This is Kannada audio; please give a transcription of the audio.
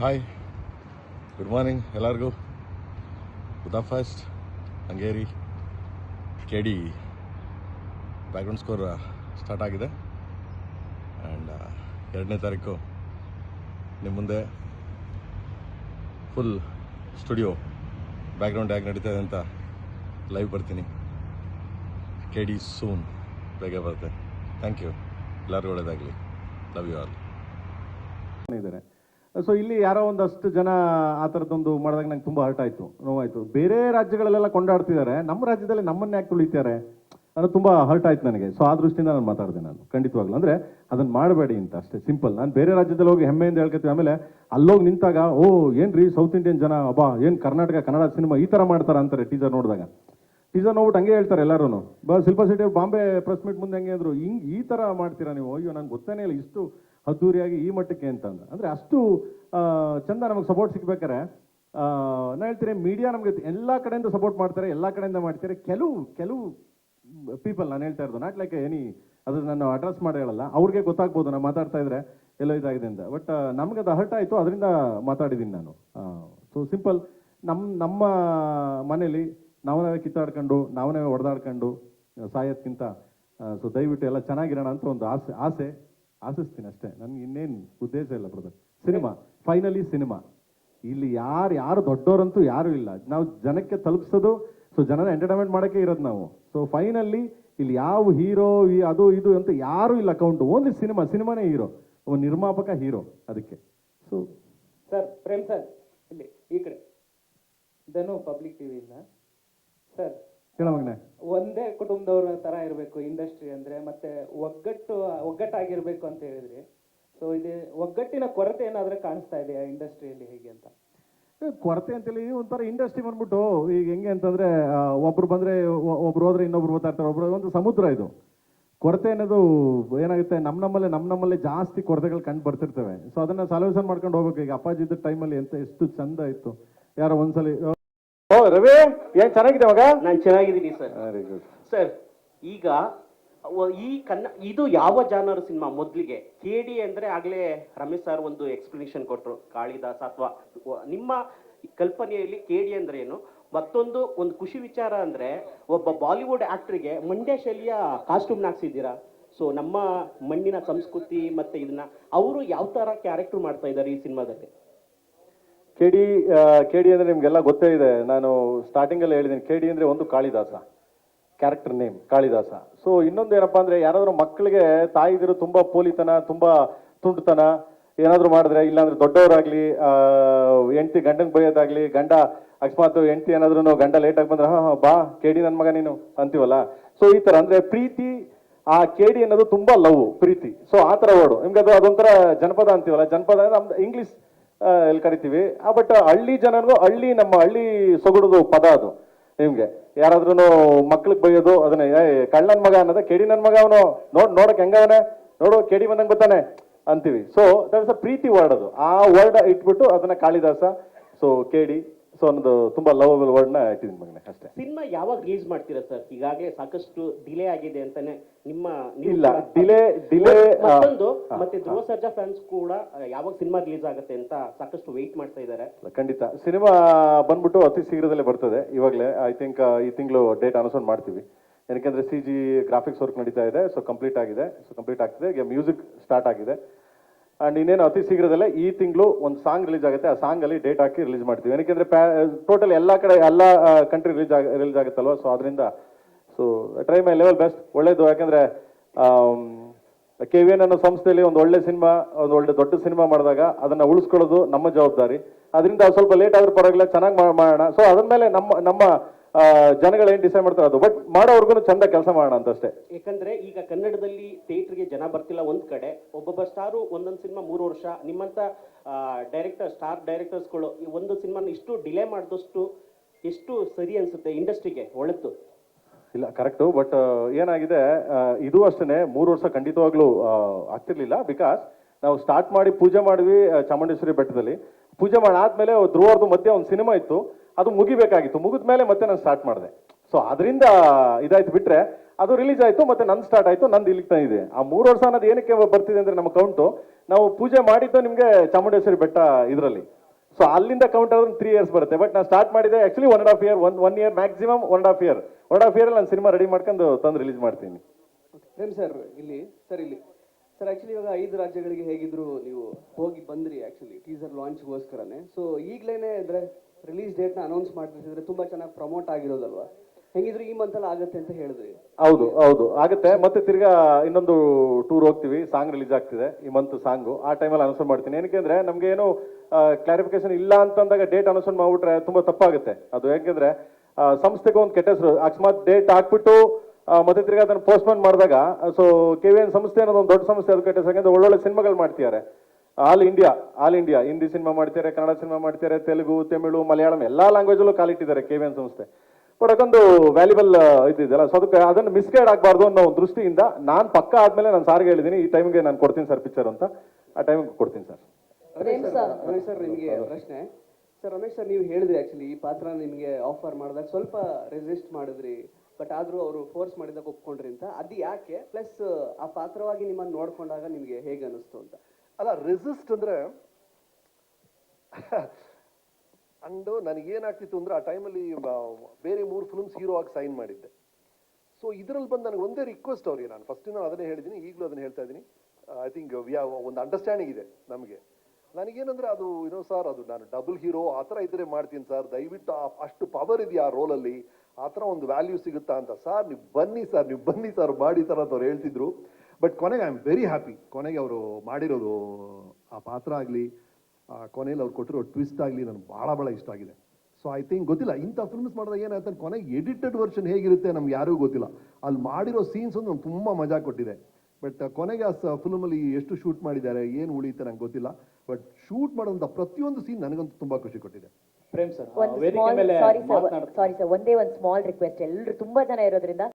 ಹಾಯ್ ಗುಡ್ ಮಾರ್ನಿಂಗ್ ಎಲ್ಲರಿಗೂ. First Hungary. K D background score start ಆಗಿದೆ. ಆ್ಯಂಡ್ ಎರಡನೇ ತಾರೀಕು ನಿಮ್ಮ ಮುಂದೆ ಫುಲ್ ಸ್ಟುಡಿಯೋ ಬ್ಯಾಕ್ಗ್ರೌಂಡ್ ಹೇಗೆ ನಡೀತಾ ಇದೆ ಅಂತ ಲೈವ್ ಬರ್ತೀನಿ. ಕೆ ಡಿ ಸೂನ್ ಬೇಗ ಬರುತ್ತೆ. ಥ್ಯಾಂಕ್ ಯು ಎಲ್ಲರಿಗೂ ಒಳ್ಳೆಯದಾಗಲಿ ಲವ್ ಯು ಆಲ್ ಇದ್ದಾರೆ. ಸೊ ಇಲ್ಲಿ ಯಾರೋ ಒಂದಷ್ಟು ಜನ ಆ ಥರದ್ದೊಂದು ಮಾಡಿದಾಗ ನಂಗೆ ತುಂಬ ಹರ್ಟ್ ಆಯಿತು, ನೋವಾಯಿತು. ಬೇರೆ ರಾಜ್ಯಗಳಲ್ಲೆಲ್ಲ ಕೊಂಡಾಡ್ತಿದ್ದಾರೆ. ನಮ್ಮ ರಾಜ್ಯದಲ್ಲಿ ನಮ್ಮನ್ನು ಯಾಕೆ ತುಳಿತಾರೆ? ಅದು ತುಂಬ ಹರ್ಟ್ ಆಯ್ತು ನನಗೆ. ಸೊ ಆ ದೃಷ್ಟಿಯಿಂದ ನಾನು ಮಾತಾಡಿದೆ ನಾನು, ಖಂಡಿತವಾಗ್ಲೂ. ಅಂದರೆ ಅದನ್ನು ಮಾಡಬೇಡಿ ಅಂತ ಅಷ್ಟೇ ಸಿಂಪಲ್ ನಾನು ಬೇರೆ ರಾಜ್ಯದಲ್ಲಿ ಹೋಗಿ ಹೆಮ್ಮೆಯಿಂದ ಹೇಳ್ಕೊತೀವಿ, ಆಮೇಲೆ ಅಲ್ಲೋಗಿ ನಿಂತಾಗ, ಓ, ಏನ್ರಿ ಸೌತ್ ಇಂಡಿಯನ್ ಜನ, ಅಬ್ಬಾ, ಏನು ಕರ್ನಾಟಕ, ಕನ್ನಡ ಸಿನಿಮಾ ಈ ಥರ ಮಾಡ್ತಾರೆ ಅಂತಾರೆ ಟೀಸರ್ ನೋಡಿದಾಗ. ಟೀಸರ್ ನೋಡ್ಬಿಟ್ಟು ಹಂಗೆ ಹೇಳ್ತಾರೆ ಎಲ್ಲರೂ ಬಾ, ಶಿಲ್ಪಾ ಶೆಟ್ಟಿ ಬಾಂಬೆ ಪ್ರೆಸ್ ಮೀಟ್ ಮುಂದೆ ಹೆಂಗೆ ಅಂದರು, ಹಿಂಗೆ ಈ ಥರ ಮಾಡ್ತೀರಾ ನೀವು? ಅಯ್ಯೋ, ನಂಗೆ ಗೊತ್ತೇ ಇಲ್ಲ, ಇಷ್ಟು ಅದ್ದೂರಿಯಾಗಿ ಈ ಮಟ್ಟಕ್ಕೆ ಅಂತಂದು. ಅಂದರೆ ಅಷ್ಟು ಚಂದ ನಮಗೆ ಸಪೋರ್ಟ್ ಸಿಗ್ಬೇಕಾರೆ ನಾನು ಹೇಳ್ತೀನಿ ಮೀಡಿಯಾ ನಮಗೆ ಎಲ್ಲ ಕಡೆಯಿಂದ ಸಪೋರ್ಟ್ ಮಾಡ್ತಾರೆ, ಎಲ್ಲ ಕಡೆಯಿಂದ ಮಾಡ್ತಾರೆ. ಕೆಲವು ಕೆಲವು ಪೀಪಲ್ ನಾನು ಹೇಳ್ತಾ ಇರೋದು ನಾಟ್ ಲೈಕ್ ಎನಿ ಅದು ನಾನು ಅಡ್ರೆಸ್ ಮಾಡಿ ಹೇಳಲ್ಲ. ಅವ್ರಿಗೆ ಗೊತ್ತಾಗ್ಬೋದು, ನಾನು ಮಾತಾಡ್ತಾ ಇದ್ರೆ ಎಲ್ಲೋ ಇದಾಗಿದೆ ಅಂತ. ಬಟ್ ನಮಗೆ ಅದು ಹರ್ಟ್ ಆಯಿತು, ಅದರಿಂದ ಮಾತಾಡಿದ್ದೀನಿ ನಾನು. ಸೊ ಸಿಂಪಲ್ ನಮ್ಮ ನಮ್ಮ ಮನೇಲಿ ನಾವೇ ಕಿತ್ತಾಡ್ಕೊಂಡು, ನಾವೇ ಹೊಡೆದಾಡ್ಕೊಂಡು ಸಾಯೋದ್ಕಿಂತ ಸೊ ದಯವಿಟ್ಟು ಎಲ್ಲ ಚೆನ್ನಾಗಿರೋಣ ಅಂತ ಒಂದು ಆಸೆ ಆಸೆ. ಆಶಿಸ್ತೀನಿ ಅಷ್ಟೇ. ನನ್ಗೆ ಇನ್ನೇನು ಉದ್ದೇಶ ಇಲ್ಲ ಬ್ರದರ್ ಸಿನಿಮಾ ಫೈನಲಿ ಸಿನಿಮಾ. ಇಲ್ಲಿ ಯಾರು ಯಾರು ದೊಡ್ಡವರಂತೂ ಯಾರು ಇಲ್ಲ. ನಾವು ಜನಕ್ಕೆ ತಲುಪಿಸೋದು ಸೊ ಜನರ ಎಂಟರ್ಟೈನ್ಮೆಂಟ್ ಮಾಡೋಕ್ಕೆ ಇರೋದು ನಾವು. ಸೊ ಫೈನಲಿ ಇಲ್ಲಿ ಯಾವ ಹೀರೋ ಅದು, ಇದು ಅಂತ ಯಾರು ಇಲ್ಲ ಅಕೌಂಟ್ ಓನ್ಲಿ ಸಿನಿಮಾ, ಸಿನಿಮಾನೇ ಹೀರೋ ಒಂದು ನಿರ್ಮಾಪಕ ಹೀರೋ ಅದಕ್ಕೆ. ಸೊ ಸರ್ ಪ್ರೇಮ್ ಸರ್ ಇಲ್ಲಿ ಈ ಕಡೆ. ಧನು ಪಬ್ಲಿಕ್ ಟಿವಿಯಿಂದ ಸರ್ ಒಂದೇ ಕುಟುಂಬದವ್ರ ತರ ಇರಬೇಕು ಇಂಡಸ್ಟ್ರಿ ಅಂದ್ರೆ ಮತ್ತೆ ಒಗ್ಗಟ್ಟು ಒಗ್ಗಟ್ಟಾಗಿರ್ಬೇಕು ಅಂತ ಹೇಳಿದ್ರಿ ಸೊ ಇದು ಒಗ್ಗಟ್ಟಿನ ಕೊರತೆ ಏನಾದ್ರೆ ಕಾಣಿಸ್ತಾ ಇದೆಯಾ ಇಂಡಸ್ಟ್ರಿಯಲ್ಲಿ ಹೇಗೆ ಅಂತ? ಕೊರತೆ ಅಂತೇಳಿ ಒಂಥರ ಇಂಡಸ್ಟ್ರಿ ಬಂದ್ಬಿಟ್ಟು ಈಗ ಹೆಂಗೆ ಅಂತಂದ್ರೆ ಒಬ್ರು ಬಂದ್ರೆ ಒಬ್ರು ಹೋದ್ರೆ ಇನ್ನೊಬ್ರು ಓದ್ತಾ ಇರ್ತಾರೆ ಒಬ್ರು ಒಂದು ಸಮುದ್ರ ಇದು. ಕೊರತೆ ಅನ್ನೋದು ಏನಾಗುತ್ತೆ ನಮ್ಮ ನಮ್ಮಲ್ಲೇ ನಮ್ಮ ನಮ್ಮಲ್ಲೇ ಜಾಸ್ತಿ ಕೊರತೆಗಳು ಕಂಡು ಬರ್ತಿರ್ತವೆ. ಸೊ ಅದನ್ನ ಸೊಲ್ಯೂಷನ್ ಮಾಡ್ಕೊಂಡು ಹೋಗ್ಬೇಕು. ಈಗ ಅಪ್ಪಾಜಿ ಇದ್ದ ಟೈಮಲ್ಲಿ ಎಂತ ಎಷ್ಟು ಚಂದ ಇತ್ತು. ಯಾರೋ ಒಂದ್ಸಲಿ ರವಿ ಏನ್ ಚೆನ್ನಾಗಿದೆ ಮಗ ನಾನು ಚೆನ್ನಾಗಿದ್ದೀನಿ ಸರ್ ವೆರಿ ಗುಡ್ ಸರ್ ಈಗ ವ- ಈ ಕನ್ನ ಇದು ಯಾವ ಜಾನರ್ ಸಿನಿಮಾ ಮೊದಲಿಗೆ? ಕೆ ಡಿ ಅಂದ್ರೆ ಆಗ್ಲೇ ರಮೇಶ್ ಸರ್ ಒಂದು ಎಕ್ಸ್ಪ್ಲನೇಷನ್ ಕೊಟ್ರು ಕಾಳಿದಾಸ ಅಥವಾ ನಿಮ್ಮ ಕಲ್ಪನೆಯಲ್ಲಿ ಕೆ ಡಿ ಅಂದ್ರೆ ಏನು? ಮತ್ತೊಂದು ಒಂದು ಖುಷಿ ವಿಚಾರ ಅಂದ್ರೆ ಒಬ್ಬ ಬಾಲಿವುಡ್ ಆಕ್ಟ್ರಿಗೆ ಮಂಡ್ಯ ಶೈಲಿಯ ಕಾಸ್ಟ್ಯೂಮ್ ಹಾಕ್ಸಿದ್ದೀರಾ ಸೊ ನಮ್ಮ ಮಣ್ಣಿನ ಸಂಸ್ಕೃತಿ ಮತ್ತೆ ಇದನ್ನ ಅವರು ಯಾವ ತರ ಕ್ಯಾರೆಕ್ಟರ್ ಮಾಡ್ತಾ ಇದ್ದಾರೆ ಈ ಸಿನಿಮಾದಲ್ಲಿ? ಕೆ ಡಿ ಕೆ ಡಿ ಅಂದರೆ ನಿಮಗೆಲ್ಲ ಗೊತ್ತೇ ಇದೆ. ನಾನು ಸ್ಟಾರ್ಟಿಂಗಲ್ಲಿ ಹೇಳಿದ್ದೀನಿ ಕೆ ಡಿ ಅಂದರೆ ಒಂದು Kalidasa. Character name Kalidasa. So ಇನ್ನೊಂದು ಏನಪ್ಪ ಅಂದರೆ ಯಾರಾದರೂ ಮಕ್ಕಳಿಗೆ ತಾಯಿದಿರು ತುಂಬ ಪೋಲಿತನ, ತುಂಬ ತುಂಟುತನ ಏನಾದರೂ ಮಾಡಿದ್ರೆ, ಇಲ್ಲಾಂದ್ರೆ ದೊಡ್ಡವರಾಗಲಿ ಹೆಂಡ್ತಿ ಗಂಡನ ಬೈಯೋದಾಗಲಿ, ಗಂಡ ಅಕಸ್ಮಾತ್ ಹೆಂಡ್ತಿ ಏನಾದ್ರೂ ಗಂಡ ಲೇಟಾಗಿ ಬಂದ್ರೆ, ಹಾಂ, ಹಾ, ಬಾ ಕೆ ಡಿ ನನ್ ಮಗ ನೀನು, ಅಂತೀವಲ್ಲ. ಸೊ ಈ ಥರ ಅಂದರೆ ಪ್ರೀತಿ, ಆ ಕೇಡಿ ಅನ್ನೋದು ತುಂಬ ಲವ್, ಪ್ರೀತಿ. ಸೊ ಆ ಥರ ವರ್ಡು ನಿಮ್ಗೆ ಅದು ಅದೊಂಥರ ಜನಪದ ಅಂತೀವಲ್ಲ. ಜನಪದ ಅಂದ್ರೆ ನಮ್ದು ಇಂಗ್ಲಿಷ್ ಎಲ್ಲಿ ಕರಿತೀವಿ. ಬಟ್ ಹಳ್ಳಿ ಜನರಿಗೂ ಹಳ್ಳಿ ನಮ್ಮ ಹಳ್ಳಿ ಸೊಗಡುದು ಪದ ಅದು ನಿಮ್ಗೆ. ಯಾರಾದ್ರೂ ಮಕ್ಳಿಗೆ ಬೈಯೋದು, ಅದನ್ನ ಕಳ್ಳನ್ ಮಗ ಅನ್ನೋದ ಕೆಡಿ ನನ್ ಮಗ ಅವನು, ನೋಡ್, ನೋಡಕ್ ಹೆಂಗವನೆ ನೋಡು, ಕೆಡಿ ಬಂದಂಗ್ ಬರ್ತಾನೆ ಅಂತೀವಿ. So that's a pretty word ಅದು. ಆ ವರ್ಡ್ ಇಟ್ಬಿಟ್ಟು ಅದನ್ನ ಕಾಳಿದಾಸ ಸೊ ಕೇಡಿ ಸೊ ಅನ್ನೋದು ತುಂಬಾ ಲವಬಲ್ ವರ್ಡ್ನ ಇಟ್ಟಿದ್ದೀನಿ ಮಗನೆ ಅಷ್ಟೇ. ಸಿನಿಮಾ ಯಾವಾಗ ರಿಲೀಸ್ ಮಾಡ್ತೀರಾ ಸರ್ ಈಗಾಗಲೇ ಸಾಕಷ್ಟು ಡಿಲೇ ಆಗಿದೆ ಅಂತಾನೆ ನಿಮ್ಮ ನೀವು ಇಲ್ಲ ಕೂಡ- ಡಿಲೇ ಡಿಲೇ ಮತ್ತೊಂದು ಮತ್ತೆ ಧ್ರುವ ಸರ್ಜಾ ಫ್ಯಾನ್ಸ್ ಕೂಡ ಆ, ಯಾವಾಗ ಸಿನಿಮಾ ರಿಲೀಸ್ ಆಗುತ್ತೆ ಅಂತ ಸಾಕಷ್ಟು ವೆಯ್ಟ್ ಮಾಡ್ತಾ ಇದ್ದಾರೆ. ಖಂಡಿತ. ಸಿನಿಮಾ ಬಂದ್ಬಿಟ್ಟು ಅತಿ ಶೀಘ್ರದಲ್ಲೇ ಬರ್ತದೆ ಇವಾಗಲೇ. ಐ ಥಿಂಕ್ ಈ ತಿಂಗಳು ಡೇಟ್ ಅನೌನ್ಸ್ ಮಾಡ್ತೀವಿ. ಏನಕ್ಕೆ ಸಿ ಜಿ ಗ್ರಾಫಿಕ್ಸ್ ವರ್ಕ್ ನಡೀತಾ ಇದೆ ಸೊ ಕಂಪ್ಲೀಟ್ ಆಗಿದೆ ಸೊ ಕಂಪ್ಲೀಟ್ ಆಗ್ತಿದೆ. ಈಗ ಮ್ಯೂಸಿಕ್ ಸ್ಟಾರ್ಟ್ ಆಗಿದೆ. ಅಂಡ್ ಇನ್ನೇನು ಅತಿ ಶೀಘ್ರದಲ್ಲೇ ಈ ತಿಂಗಳು ಒಂದು ಸಾಂಗ್ ರಿಲೀಸ್ ಆಗುತ್ತೆ. ಆ ಸಾಂಗ್ ಅಲ್ಲಿ ಡೇಟ್ ಹಾಕಿ ರಿಲೀಸ್ ಮಾಡ್ತೀವಿ. ಏನಕ್ಕೆ ಟೋಟಲ್ ಎಲ್ಲ ಕಡೆ, ಎಲ್ಲ ಕಂಟ್ರಿ ರಿಲೀಸ್ ಆಗ ರಿಲೀಸ್ ಆಗುತ್ತಲ್ವ? ಸೊ ಅದರಿಂದ so try my level best ಒಳ್ಳೇದು. ಯಾಕಂದ್ರೆ ಕೆ ವಿ ಎನ್ ಅನ್ನೋ ಸಂಸ್ಥೆಯಲ್ಲಿ ಒಂದು ಒಳ್ಳೆ ಸಿನಿಮಾ, ಒಂದು ಒಳ್ಳೆ ದೊಡ್ಡ ಸಿನಿಮಾ ಮಾಡಿದಾಗ ಅದನ್ನ ಉಳಿಸ್ಕೊಳ್ಳೋದು ನಮ್ಮ ಜವಾಬ್ದಾರಿ. ಅದರಿಂದ ಸ್ವಲ್ಪ ಲೇಟ್ ಆದ್ರೂ ಪರವಾಗಿಲ್ಲ, ಚೆನ್ನಾಗಿ ಮಾಡೋಣ. ಸೊ ಅದ್ರ ಮೇಲೆ ನಮ್ಮ ನಮ್ಮ ಜನಗಳು ಏನ್ ಡಿಸೈಡ್ ಮಾಡ್ತಾರೆ ಅದು? ಬಟ್ ಮಾಡೋರ್ಗು ಚಂದ ಕೆಲಸ ಮಾಡೋಣ ಅಂತ ಅಷ್ಟೇ ಯಾಕಂದ್ರೆ ಈಗ ಕನ್ನಡದಲ್ಲಿ ಥಿಯೇಟರ್ಗೆ ಜನ ಬರ್ತಿಲ್ಲ ಒಂದ್ ಕಡೆ ಒಬ್ಬೊಬ್ಬ ಸ್ಟಾರು ಒಂದೊಂದು ಸಿನಿಮಾ ಮೂರು ವರ್ಷ ನಿಮ್ಮಂತ ಡೈರೆಕ್ಟರ್ ಸ್ಟಾರ್ ಡೈರೆಕ್ಟರ್ಸ್ಗಳು ಈ ಒಂದು ಸಿನಿಮಾನ ಇಷ್ಟು ಡಿಲೇ ಮಾಡಿದಷ್ಟು ಎಷ್ಟು ಸರಿ ಅನ್ಸುತ್ತೆ ಇಂಡಸ್ಟ್ರಿಗೆ ಒಳಿತು ಇಲ್ಲ ಕರೆಕ್ಟು ಬಟ್ ಏನಾಗಿದೆ ಇದು ಅಷ್ಟೇ ಮೂರು ವರ್ಷ ಖಂಡಿತವಾಗ್ಲೂ ಆಗ್ತಿರ್ಲಿಲ್ಲ ಬಿಕಾಸ್ ನಾವು ಸ್ಟಾರ್ಟ್ ಮಾಡಿ ಪೂಜೆ ಮಾಡಿದ್ವಿ ಚಾಮುಂಡೇಶ್ವರಿ ಬೆಟ್ಟದಲ್ಲಿ. ಪೂಜೆ ಮಾಡಾದ್ಮೇಲೆ ಧ್ರುವರ್ದು ಮಧ್ಯೆ ಒಂದು ಸಿನಿಮಾ ಇತ್ತು. ಅದು ಮುಗಿಬೇಕಾಗಿತ್ತು. ಮುಗಿದ ಮೇಲೆ ಮತ್ತೆ ನಾನು ಸ್ಟಾರ್ಟ್ ಮಾಡಿದೆ. ಸೊ ಅದರಿಂದ ಇದಾಯ್ತು ಬಿಟ್ರೆ ಅದು ರಿಲೀಸ್ ಆಯ್ತು, ಮತ್ತೆ ನಂದು ಸ್ಟಾರ್ಟ್ ಆಯ್ತು, ನಂದು ಇಲ್ಲಿಗೆ ತಂದಿದೆ. ಆ ಮೂರು ವರ್ಷ ಅನ್ನೋದು ಏನಕ್ಕೆ ಬರ್ತಿದೆ ಅಂದ್ರೆ ನಮ್ಮ ಕೌಂಟು ನಾವು ಪೂಜೆ ಮಾಡಿದ್ದು ನಿಮಗೆ ಚಾಮುಂಡೇಶ್ವರಿ ಬೆಟ್ಟ ಇದರಲ್ಲಿ. ಸೊ ಅಲ್ಲಿಂದ ಕೌಂಟ್ ಆದ್ರೆ ತ್ರೀ ಇಯರ್ಸ್ ಬರುತ್ತೆ. ಬಟ್ ನಾನು ಸ್ಟಾರ್ಟ್ ಮಾಡಿದೆ actually one and half year one one year maximum one and half year one and half year ನಾನು ಸಿನಿಮಾ ರೆಡಿ ಮಾಡ್ಕೊಂಡು ತಂದು ರಿಲೀಸ್ ಮಾಡ್ತೀನಿ. ಸರ್ ಇಲ್ಲಿ ಸರ್ ಇಲ್ಲಿ. ಸರ್ ಆ್ಯಕ್ಚುಲಿ ಇವಾಗ ಐದು ರಾಜ್ಯಗಳಿಗೆ ಹೇಗಿದ್ರು ನೀವು ಹೋಗಿ ಬಂದ್ರಿ ಆ್ಯಕ್ಚುಲಿ ಟೀಸರ್ ಲಾಂಚ್ಗೋಸ್ಕರನೇ ಸೊ ಈಗಲೇ ಅಂದ್ರೆ ರಿಲೀಸ್ ಡೇಟ್ನ ಅನೌನ್ಸ್ ಮಾಡ್ತಿದ್ರೆ ತುಂಬಾ ಚೆನ್ನಾಗಿ ಪ್ರಮೋಟ್ ಆಗಿರೋದಲ್ವಾ? ಹೆಂಗಿದ್ರು ಈ ಮಂತಲ್ಲಿ ಆಗುತ್ತೆ ಅಂತ ಹೇಳಿದ್ರಿ. ಹೌದು ಹೌದು. ಆಗುತ್ತೆ. ಮತ್ತೆ ತಿರ್ಗಾ ಇನ್ನೊಂದು ಟೂರ್ ಹೋಗ್ತೀವಿ. ಸಾಂಗ್ ರಿಲೀಸ್ ಆಗ್ತಿದೆ ಈ ಮಂತ್ ಸಾಂಗು ಆ ಟೈಮಲ್ಲಿ ಅನೌನ್ಸ್ ಮಾಡ್ತೀನಿ. ಏನಕ್ಕೆ ಅಂದ್ರೆ ನಮ್ಗೆ ಏನು ಕ್ಲಾರಿಫಿಕೇಶನ್ ಇಲ್ಲ ಅಂತಂದಾಗ ಡೇಟ್ ಅನೌನ್ಸ್ ಮಾಡ್ಬಿಟ್ರೆ ತುಂಬಾ ತಪ್ಪಾಗುತ್ತೆ. ಅದು ಯಾಕೆಂದ್ರೆ ಸಂಸ್ಥೆಗೆ ಒಂದು ಕೆಟ್ಟ ಹೆಸರು. ಅಕಸ್ಮಾತ್ ಡೇಟ್ ಹಾಕ್ಬಿಟ್ಟು ಮತ್ತೆ ತಿರ್ಗಾ ಅದನ್ನು ಪೋಸ್ಟ್ಪೋನ್ ಮಾಡಿದಾಗ ಸೊ ಕೆ ವಿ ಎನ್ ಸಂಸ್ಥೆ ಅನ್ನೋದು ಒಂದು ದೊಡ್ಡ ಸಂಸ್ಥೆ, ಅದು ಕೆಟ್ಟ ಯಾಕಂದ್ರೆ ಒಳ್ಳೊಳ್ಳೆ ಸಿನಿಮಾಗಳು ಮಾಡ್ತಿದ್ದಾರೆ. All India all India Hindi cinema ಮಾಡ್ತಾರೆ ಕನ್ನಡ ಸಿನಿಮಾ ಮಾಡ್ತಾರೆ ತೆಲುಗು ತಮಿಳು ಮಲಯಾಳಂ ಎಲ್ಲಾ ಲ್ಯಾಂಗ್ವೇಜಲ್ಲೂ ಕಾಲಿಟ್ಟಿದ್ದಾರೆ ಕೆ ವಿ ಎನ್ ಸಂಸ್ಥೆ. ಬಟ್ ಅದೊಂದು ವ್ಯಾಲ್ಯೂಬಲ್ ಇದಿದೆಯಲ್ಲ ಸೊ ಅದಕ್ಕೆ ಅದನ್ನು ಮಿಸ್ಗೈಡ್ ಆಗಬಾರ್ದು ಅನ್ನೋ ಒಂದು ದೃಷ್ಟಿಯಿಂದ ನಾನು ಪಕ್ಕ ಆದ್ಮೇಲೆ ನಾನು ಸಾರಿಗೆ ಹೇಳಿದ್ದೀನಿ ಈ ಟೈಮ್ಗೆ ನಾನು ಕೊಡ್ತೀನಿ ಸರ್ ಪಿಕ್ಚರ್ ಅಂತ. ಆ ಟೈಮಿಗೆ ಕೊಡ್ತೀನಿ ಸರ್ ರಮೇಶ್ ಸರ್ ನಿಮಗೆ ಪ್ರಶ್ನೆ. ಸರ್ ರಮೇಶ್ ಸರ್ ನೀವು ಹೇಳಿದ್ರಿ ಆಕ್ಚುಲಿ ಈ ಪಾತ್ರ ನಿಮಗೆ ಆಫರ್ ಮಾಡಿದಾಗ ಸ್ವಲ್ಪ ರೆಸಿಸ್ಟ್ ಮಾಡಿದ್ರಿ. ಬಟ್ ಆದ್ರೂ ಅವರು ಫೋರ್ಸ್ ಮಾಡಿದಾಗ ಒಪ್ಕೊಂಡ್ರಿ ಅಂತ. ಅದು ಯಾಕೆ? ಪ್ಲಸ್ ಆ ಪಾತ್ರವಾಗಿ ನಿಮ್ಮನ್ನು ನೋಡ್ಕೊಂಡಾಗ ನಿಮಗೆ ಹೇಗೆ ಅನಿಸ್ತು ಅಂತ. ಅಲ್ಲ ರೆಸಿಸ್ಟ್ ಅಂದ್ರೆ ಅಂಡು, ನನಗೇನಾಗ್ತಿತ್ತು ಅಂದ್ರೆ ಆ ಟೈಮಲ್ಲಿ ಬೇರೆ ಮೂರು ಫಿಲ್ಮ್ಸ್ ಹೀರೋ ಆಗಿ ಸೈನ್ ಮಾಡಿದ್ದೆ. ಸೊ ಇದರಲ್ಲಿ ಬಂದು ನನಗೆ ಒಂದೇ ರಿಕ್ವೆಸ್ಟ್ ಅವ್ರಿಗೆ ನಾನು. ಫಸ್ಟಿಂದ ಅದನ್ನೇ ಹೇಳಿದ್ದೀನಿ ಈಗಲೂ ಅದನ್ನ ಹೇಳ್ತಾ ಇದ್ದೀನಿ ಐ ಥಿಂಕ್ ವಿ ಒಂದು ಅಂಡರ್ಸ್ಟ್ಯಾಂಡಿಂಗ್ ಇದೆ ನಮಗೆ. ನನಗೇನಂದ್ರೆ ಅದು ಏನೋ ಸರ್ ಅದು ನಾನು ಡಬಲ್ ಹೀರೋ ಆ ಥರ ಇದ್ರೆ ಮಾಡ್ತೀನಿ ಸರ್ ದಯವಿಟ್ಟು ಆ- ಅಷ್ಟು ಪವರ್ ಇದೆಯಾ ಆ ರೋಲಲ್ಲಿ ಆ ಥರ ಒಂದು ವ್ಯಾಲ್ಯೂ ಸಿಗುತ್ತಾ ಅಂತ. ಸರ್ ನೀವು ಬನ್ನಿ ಸರ್ ನೀವು ಬನ್ನಿ ಸರ್ ಮಾಡಿ ಸರ್ ಅಂತ ಅವ್ರು ಹೇಳ್ತಿದ್ರು. ಬಟ್ ಕೊನೆಗೆ ಐ ಆಮ್ ವೆರಿ ಹ್ಯಾಪಿ ಕೊನೆಗೆ ಅವರು ಮಾಡಿರೋದು ಆ ಪಾತ್ರ ಆಗಲಿ ಕೊನೆಯಲ್ಲಿ ಅವ್ರು ಕೊಟ್ಟಿರೋ ಟ್ವಿಸ್ಟ್ ಆಗಲಿ ನನಗೆ ಭಾಳ ಭಾಳ ಇಷ್ಟ ಆಗಿದೆ. ಸೊ ಐ ಥಿಂಕ್ ಗೊತ್ತಿಲ್ಲ ಇಂಥ ಫಿಲ್ಮ್ಸ್ ಮಾಡಿದಾಗ ಏನಾಯ್ತು ಕೊನೆಗೆ ಎಡಿಟೆಡ್ ವರ್ಷನ್ ಹೇಗಿರುತ್ತೆ ನಮ್ಗೆ ಯಾರಿಗೂ ಗೊತ್ತಿಲ್ಲ. ಅಲ್ಲಿ ಮಾಡಿರೋ ಸೀನ್ಸ್ ಒಂದು ನಮ್ಗೆ ತುಂಬ ಮಜಾ ಕೊಟ್ಟಿದೆ. ಬಟ್ ಕೊನೆಗೆ ಆ ಫಿಲ್ಮಲ್ಲಿ ಎಷ್ಟು ಶೂಟ್ ಮಾಡಿದ್ದಾರೆ ಏನು ಉಳಿಯುತ್ತೆ ನಂಗೆ ಗೊತ್ತಿಲ್ಲ. ಬಟ್ ಶೂಟ್ ಮಾಡುವಂಥ ಪ್ರತಿಯೊಂದು ಸೀನ್ ನನಗಂತೂ ತುಂಬ ಖುಷಿ ಕೊಟ್ಟಿದೆ. ಪ್ರೇಮ್ ಸರ್ ಸಾರಿ ಸರ್ ಒಂದೇ ಒಂದು ಸ್ಮಾಲ್ ರಿಕ್ವೆಸ್ಟ್ ಎಲ್ಲರೂ ತುಂಬಾ ಜನ ಇರೋದ್ರಿಂದ